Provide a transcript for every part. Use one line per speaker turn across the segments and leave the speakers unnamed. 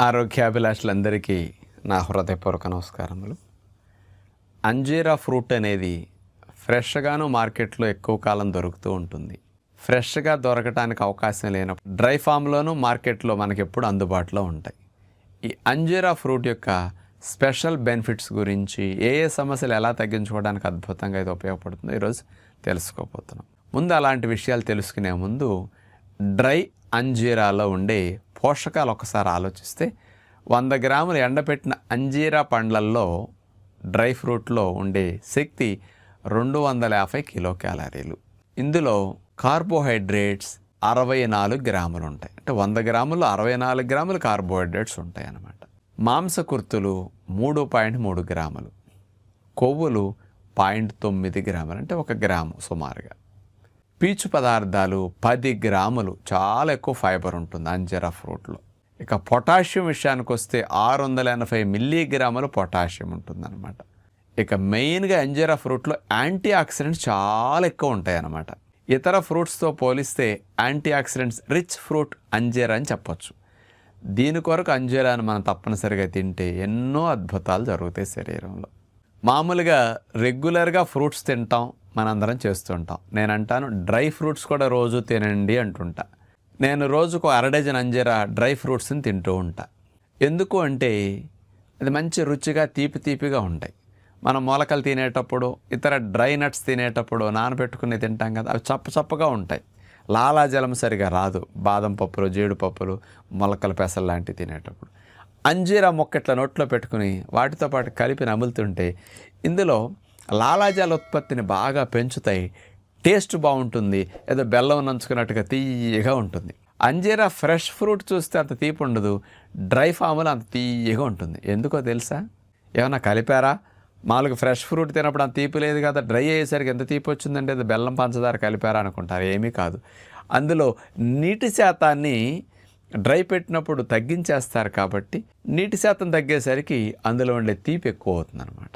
ఆరోగ్యాభిలాషులందరికీ నా హృదయపూర్వక నమస్కారములు. అంజీరా ఫ్రూట్ అనేది ఫ్రెష్గాను మార్కెట్లో ఎక్కువ కాలం దొరుకుతూ ఉంటుంది. ఫ్రెష్గా దొరకటానికి అవకాశం లేనప్పుడు డ్రై ఫామ్లోనూ మార్కెట్లో మనకి ఎప్పుడు అందుబాటులో ఉంటాయి. ఈ అంజీరా ఫ్రూట్ యొక్క స్పెషల్ బెనిఫిట్స్ గురించి ఏ ఏ సమస్యలు ఎలా తగ్గించుకోవడానికి అద్భుతంగా ఇది ఉపయోగపడుతుందో ఈరోజు తెలుసుకోబోతున్నాం. ముందు అలాంటి విషయాలు తెలుసుకునే ముందు డ్రై అంజీరాలో ఉండే పోషకాలు ఒకసారి ఆలోచిస్తే వంద గ్రాములు ఎండబెట్టిన అంజీరా పండ్లల్లో డ్రై ఫ్రూట్లో ఉండే శక్తి రెండు వందల యాభై కిలో క్యాలరీలు ఇందులో కార్బోహైడ్రేట్స్ అరవై నాలుగు గ్రాములు ఉంటాయి. అంటే వంద గ్రాములు అరవై నాలుగు గ్రాములు కార్బోహైడ్రేట్స్ ఉంటాయి అన్నమాట. మాంసకృతులు మూడు పాయింట్ మూడు గ్రాములు. కొవ్వులు పాయింట్ తొమ్మిది గ్రాములు. అంటే ఒక గ్రాము సుమారుగా. పీచు పదార్థాలు పది గ్రాములు చాలా ఎక్కువ ఫైబర్ ఉంటుంది అంజర ఫ్రూట్లో. ఇక పొటాషియం విషయానికి వస్తే ఆరు వందల ఎనభై మిల్లీగ్రాములు పొటాషియం ఉంటుందన్నమాట. ఇక మెయిన్గా అంజరా ఫ్రూట్లో యాంటీ ఆక్సిడెంట్స్ చాలా ఎక్కువ ఉంటాయి అన్నమాట ఇతర ఫ్రూట్స్తో పోలిస్తే యాంటీ ఆక్సిడెంట్స్ రిచ్ ఫ్రూట్ అంజీరా అని చెప్పొచ్చు. దీని కొరకు అంజీరాను మనం తప్పనిసరిగా తింటే ఎన్నో అద్భుతాలు జరుగుతాయి శరీరంలో. మామూలుగా రెగ్యులర్గా ఫ్రూట్స్ తింటాం మనందరం చేస్తుంటాం. నేను అంటాను డ్రై ఫ్రూట్స్ కూడా రోజు తినండి అంటుంటా. నేను రోజుకు అర డజన్ అంజీరా డ్రై ఫ్రూట్స్ని తింటూ ఉంటా. ఎందుకు అంటే అది మంచి రుచిగా తీపి తీపిగా ఉంటాయి. మనం మొలకలు తినేటప్పుడు ఇతర డ్రై నట్స్ తినేటప్పుడు నానబెట్టుకుని తింటాం కదా అవి చప్ప చప్పగా ఉంటాయి. లాలాజలం సరిగా రాదు. బాదం పప్పులు జీడిపప్పులు మొలకల పెసలు లాంటివి తినేటప్పుడు. అంజీరా మొక్కట్ల నోట్లో పెట్టుకుని వాటితో పాటు కలిపి నములుతుంటే ఇందులో లాలాజాల ఉత్పత్తిని బాగా పెంచుతాయి. టేస్ట్ బాగుంటుంది. ఏదో బెల్లం నంచుకున్నట్టుగా తీయగా ఉంటుంది. అంజీరా ఫ్రెష్ ఫ్రూట్ చూస్తే అంత తీపి ఉండదు. డ్రై ఫామ్లో అంత తీయగా ఉంటుంది. ఎందుకో తెలుసా? ఏమన్నా కలిపారా? మామూలుగా ఫ్రెష్ ఫ్రూట్ తినప్పుడు అంత తీపి లేదు కదా. డ్రై అయ్యేసరికి ఎంత తీపి వచ్చిందంటే అది బెల్లం పంచదార కలిపారా అనుకుంటారు. ఏమీ కాదు. అందులో నీటి శాతాన్ని డ్రై పెట్టినప్పుడు తగ్గించేస్తారు కాబట్టి నీటి శాతం తగ్గేసరికి అందులో ఉండే తీపి ఎక్కువ అవుతుందన్నమాట.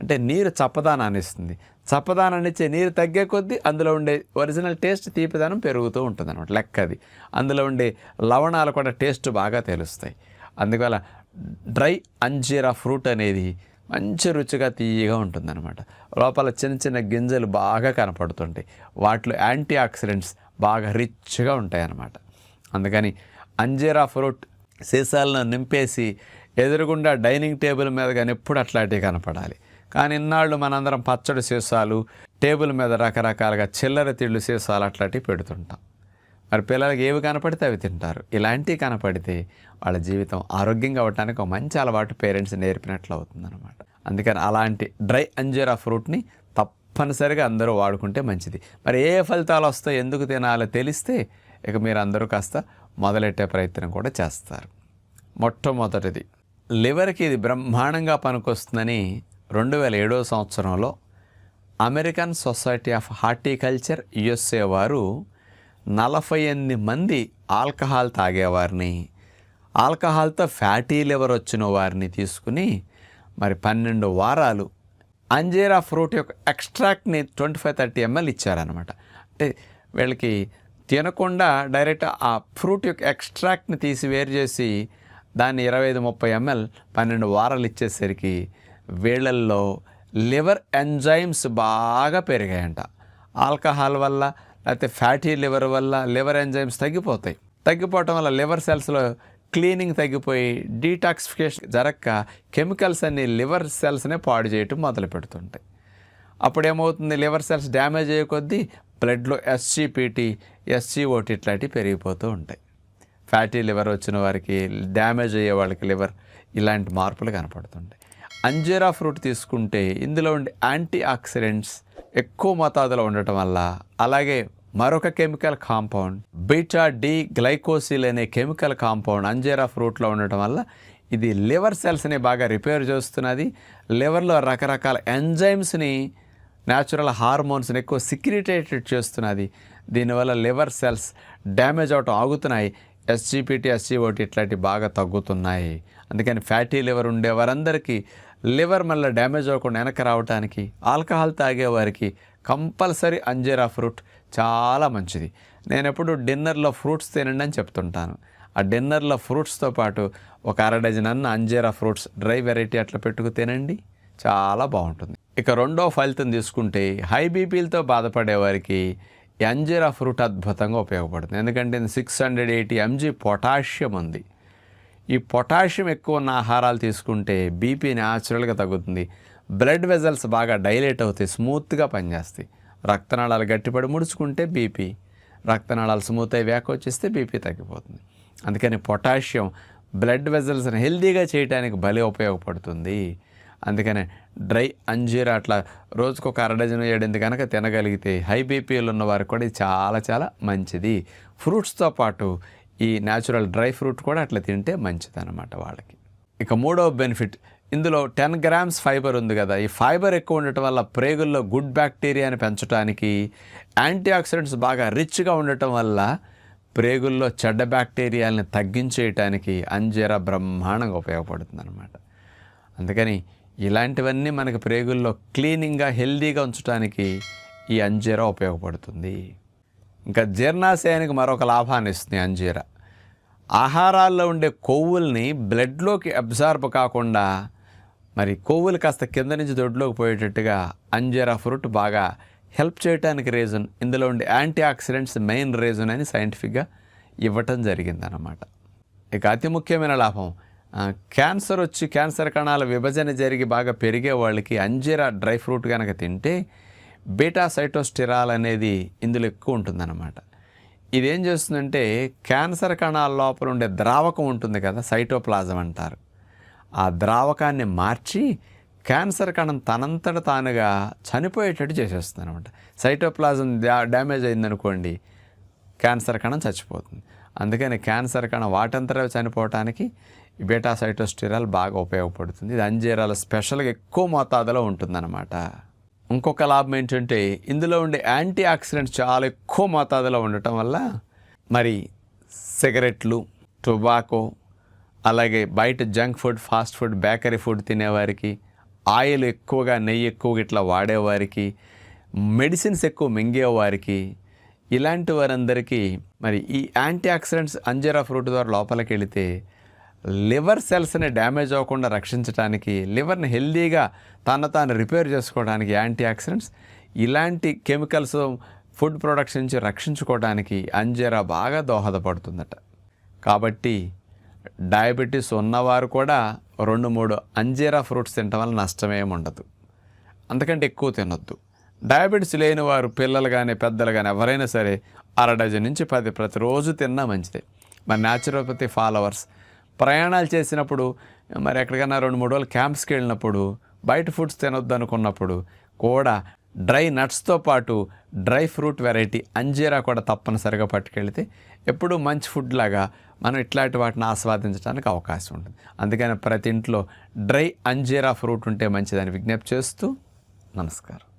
అంటే నీరు చప్పదానాన్ని ఇస్తుంది. చప్పదానాన్ని ఇచ్చే నీరు తగ్గే కొద్దీ అందులో ఉండే ఒరిజినల్ టేస్ట్ తీపిదనం పెరుగుతూ ఉంటుంది అనమాట లెక్క అది. అందులో ఉండే లవణాలు కూడా టేస్ట్ బాగా తెలుస్తాయి. అందువల్ల డ్రై అంజీరా ఫ్రూట్ అనేది మంచి రుచిగా తీయగా ఉంటుందన్నమాట. లోపల చిన్న చిన్న గింజలు బాగా కనపడుతుంటాయి. వాటిలో యాంటీ ఆక్సిడెంట్స్ బాగా రిచ్గా ఉంటాయి అన్నమాట అందుకని అంజీరా ఫ్రూట్ సీసాలను నింపేసి ఎదురుగుండా డైనింగ్ టేబుల్ మీద కానీ ఎప్పుడు అట్లాంటివి కనపడాలి. కానీ ఇన్నాళ్ళు మనందరం పచ్చడి సీసాలు టేబుల్ మీద రకరకాలుగా చిల్లర తిళ్ళు సీసాలు అట్లాంటివి పెడుతుంటాం. మరి పిల్లలకి ఏవి కనపడితే అవి తింటారు. ఇలాంటివి కనపడితే వాళ్ళ జీవితం ఆరోగ్యంగా అవ్వటానికి ఒక మంచి అలవాటు పేరెంట్స్ నేర్పినట్లు అవుతుందన్నమాట. అందుకని అలాంటి డ్రై అంజీరా ఫ్రూట్ని తప్పనిసరిగా అందరూ వాడుకుంటే మంచిది. మరి ఏ ఫలితాలు వస్తాయో ఎందుకు తినాలో తెలిస్తే ఇక మీరు అందరూ కాస్త మొదలెట్టే ప్రయత్నం కూడా చేస్తారు. మొట్టమొదటిది లివర్కి ఇది బ్రహ్మాండంగా పనికొస్తుందని రెండు వేల ఏడవ సంవత్సరంలో American society of horticulture USA వారు నలభై ఎనిమిది మంది ఆల్కహాల్ తాగేవారిని ఆల్కహాల్తో ఫ్యాటీ లివర్ వచ్చిన వారిని తీసుకుని మరి పన్నెండు వారాలు అంజీరా ఫ్రూట్ యొక్క ఎక్స్ట్రాక్ట్ని ట్వంటీ ఫైవ్ థర్టీ ఎంఎల్ ఇచ్చారనమాట అంటే వీళ్ళకి తినకుండా డైరెక్ట్ ఆ ఫ్రూట్ యొక్క ఎక్స్ట్రాక్ట్ని తీసి వేరు చేసి దాన్ని ఇరవై ఐదు ముప్పై ఎంఎల్ పన్నెండు వారాలు ఇచ్చేసరికి వీళ్ళల్లో లివర్ ఎంజైమ్స్ బాగా పెరిగాయంట. ఆల్కహాల్ వల్ల లేకపోతే ఫ్యాటీ లివర్ వల్ల లివర్ ఎంజైమ్స్ తగ్గిపోతాయి. తగ్గిపోవటం వల్ల లివర్ సెల్స్లో క్లీనింగ్ తగ్గిపోయి డీటాక్సిఫికేషన్ జరగక కెమికల్స్ అన్ని లివర్ సెల్స్నే పాడు చేయటం మొదలు పెడుతుంటాయి. అప్పుడు ఏమవుతుంది లివర్ సెల్స్ డ్యామేజ్ అయ్యే కొద్దీ బ్లడ్లో ఎస్జీపీటీ ఎస్జీఓటీ ఇట్లాంటివి పెరిగిపోతూ ఉంటాయి. ఫ్యాటీ లివర్ వచ్చిన వారికి డ్యామేజ్ అయ్యే వాళ్ళకి లివర్ ఇలాంటి మార్పులు కనపడుతుంటాయి. అంజీరా ఫ్రూట్ తీసుకుంటే ఇందులో ఉండే యాంటీ ఆక్సిడెంట్స్ ఎక్కువ మోతాదులో ఉండటం వల్ల అలాగే మరొక chemical compound beta D glycosyl అనే కెమికల్ కాంపౌండ్ అంజీరా ఫ్రూట్లో ఉండటం వల్ల ఇది లివర్ సెల్స్ని బాగా రిపేర్ చేస్తున్నది. లివర్లో రకరకాల ఎంజైమ్స్ని న్యాచురల్ హార్మోన్స్ని ఎక్కువ సిక్రిటేటెడ్ చేస్తున్నది. దీనివల్ల లివర్ సెల్స్ డ్యామేజ్ అవటం ఆగుతున్నాయి. ఎస్జీపీటీ ఎస్జీఓటీ ఇట్లాంటివి బాగా తగ్గుతున్నాయి. అందుకని ఫ్యాటీ లివర్ ఉండే వారందరికీ లివర్ మళ్ళీ డ్యామేజ్ అవ్వకుండా వెనక రావడానికి ఆల్కహాల్ తాగేవారికి కంపల్సరీ అంజీరా ఫ్రూట్ చాలా మంచిది. నేను ఎప్పుడు డిన్నర్లో ఫ్రూట్స్ తినండి అని చెప్తుంటాను. ఆ డిన్నర్లో ఫ్రూట్స్తో పాటు ఒక అర డజన్ అన్న అంజీరా ఫ్రూట్స్ డ్రై వెరైటీ అట్లా పెట్టుకు తినండి చాలా బాగుంటుంది. ఇక రెండో ఫలితం తీసుకుంటే హై బీపీలతో బాధపడేవారికి ఈ అంజీరా ఫ్రూట్ అద్భుతంగా ఉపయోగపడుతుంది. ఎందుకంటే six hundred eighty MG potassium ఉంది. ఈ పొటాషియం ఎక్కువ ఉన్న ఆహారాలు తీసుకుంటే బీపీ న్యాచురల్గా తగ్గుతుంది. బ్లడ్ వెజల్స్ బాగా డైలేట్ అవుతాయి స్మూత్గా పనిచేస్తాయి. రక్తనాళాలు గట్టిపడి ముడుచుకుంటే బీపీ రక్తనాళాలు స్మూత్ అయి వేక వచ్చేస్తే బీపీ తగ్గిపోతుంది. అందుకని పొటాషియం బ్లడ్ వెజల్స్ని హెల్దీగా చేయడానికి భలే ఉపయోగపడుతుంది. అందుకనే డ్రై అంజీరా అట్లా రోజుకు ఒక అరడజన్ ఏడింది కనుక తినగలిగితే హై బీపీలు ఉన్న వారికి కూడా చాలా చాలా మంచిది. ఫ్రూట్స్తో పాటు ఈ న్యాచురల్ డ్రై ఫ్రూట్ కూడా అట్లా తింటే మంచిది అనమాట వాళ్ళకి. ఇక మూడవ బెనిఫిట్ ఇందులో టెన్ గ్రామ్స్ ఫైబర్ ఉంది కదా ఈ ఫైబర్ ఎక్కువ ఉండటం వల్ల ప్రేగుల్లో గుడ్ బ్యాక్టీరియాని పెంచడానికి యాంటీ ఆక్సిడెంట్స్ బాగా రిచ్గా ఉండటం వల్ల ప్రేగుల్లో చెడ్డ బ్యాక్టీరియాలని తగ్గించేయటానికి అంజీరా బ్రహ్మాండంగా ఉపయోగపడుతుంది అనమాట అందుకని ఇలాంటివన్నీ మనకి ప్రేగుల్లో క్లీనింగ్గా హెల్దీగా ఉంచడానికి ఈ అంజీర ఉపయోగపడుతుంది. ఇంకా జీర్ణాశయానికి మరొక లాభాన్ని ఇస్తుంది అంజీరా. ఆహారాల్లో ఉండే కొవ్వుల్ని బ్లడ్లోకి అబ్జార్బ్ కాకుండా మరి కొవ్వులు కాస్త కింద నుంచి దొడ్లోకి పోయేటట్టుగా అంజీరా ఫ్రూట్ బాగా హెల్ప్ చేయడానికి రీజన్ ఇందులో ఉండే యాంటీ ఆక్సిడెంట్స్ మెయిన్ రీజన్ అని సైంటిఫిక్గా ఇవ్వటం జరిగిందన్నమాట. ఇక అతి ముఖ్యమైన లాభం క్యాన్సర్ వచ్చి క్యాన్సర్ కణాల విభజన జరిగి బాగా పెరిగే వాళ్ళకి అంజీరా డ్రై ఫ్రూట్ కనుక తింటే బీటా సైటోస్టిరాల్ అనేది ఇందులో ఎక్కువ ఉంటుందన్నమాట. ఇదేం చేస్తుందంటే క్యాన్సర్ కణాల లోపల ఉండే ద్రావకం ఉంటుంది కదా సైటోప్లాజం అంటారు. ఆ ద్రావకాన్ని మార్చి క్యాన్సర్ కణం తనంతట తానుగా చనిపోయేటట్టు చేసేస్తుంది అనమాట సైటోప్లాజం డ్యామేజ్ అయిందనుకోండి క్యాన్సర్ కణం చచ్చిపోతుంది. అందుకని క్యాన్సర్ కణం వాటంతరే చనిపోవటానికి బీటా సైటోస్టిరాల్ బాగా ఉపయోగపడుతుంది. ఇది అంజీరాలు స్పెషల్గా ఎక్కువ మోతాదులో ఉంటుందన్నమాట. ఇంకొక లాభం ఏంటంటే ఇందులో ఉండే యాంటీ ఆక్సిడెంట్స్ చాలా ఎక్కువ మోతాదులో ఉండటం వల్ల మరి సిగరెట్లు టొబాకో అలాగే బయట junk food fast food bakery food తినేవారికి oil ఎక్కువగా నెయ్యి ఎక్కువగా ఇట్లా వాడేవారికి మెడిసిన్స్ ఎక్కువ మింగేవారికి ఇలాంటి వారందరికీ మరి ఈ యాంటీ ఆక్సిడెంట్స్ అంజరా ఫ్రూట్ ద్వారా లోపలికి వెళితే లివర్ సెల్స్ని డ్యామేజ్ అవ్వకుండా రక్షించడానికి లివర్ని హెల్దీగా తన తాను రిపేర్ చేసుకోవడానికి యాంటీ ఆక్సిడెంట్స్ ఇలాంటి కెమికల్స్ ఫుడ్ ప్రొడక్ట్స్ నుంచి రక్షించుకోవడానికి అంజీరా బాగా దోహదపడుతుందట. కాబట్టి డయాబెటీస్ ఉన్నవారు కూడా రెండు మూడు అంజీరా ఫ్రూట్స్ తినటం వల్ల నష్టమేం ఉండదు. అందుకంటే ఎక్కువ తినొద్దు. డయాబెటీస్ లేని వారు పిల్లలు కానీ పెద్దలు కానీ ఎవరైనా సరే అర డజన్ నుంచి పది ప్రతిరోజు తిన్నా మంచిదే. మరి న్యాచురోపతి ఫాలోవర్స్ ప్రయాణాలు చేసినప్పుడు మరి ఎక్కడికైనా రెండు మూడు రోజులు క్యాంప్స్కి వెళ్ళినప్పుడు బయట ఫుడ్స్ తినొద్దు అనుకున్నప్పుడు కూడా డ్రై నట్స్తో పాటు డ్రై ఫ్రూట్ వెరైటీ అంజీరా కూడా తప్పనిసరిగా పట్టుకెళ్తే ఎప్పుడూ మంచి ఫుడ్ లాగా మనం ఇట్లాంటి వాటిని ఆస్వాదించడానికి అవకాశం ఉంటుంది. అందుకని ప్రతి ఇంట్లో డ్రై అంజీరా ఫ్రూట్ ఉంటే మంచిదని విజ్ఞప్తి చేస్తూ నమస్కారం.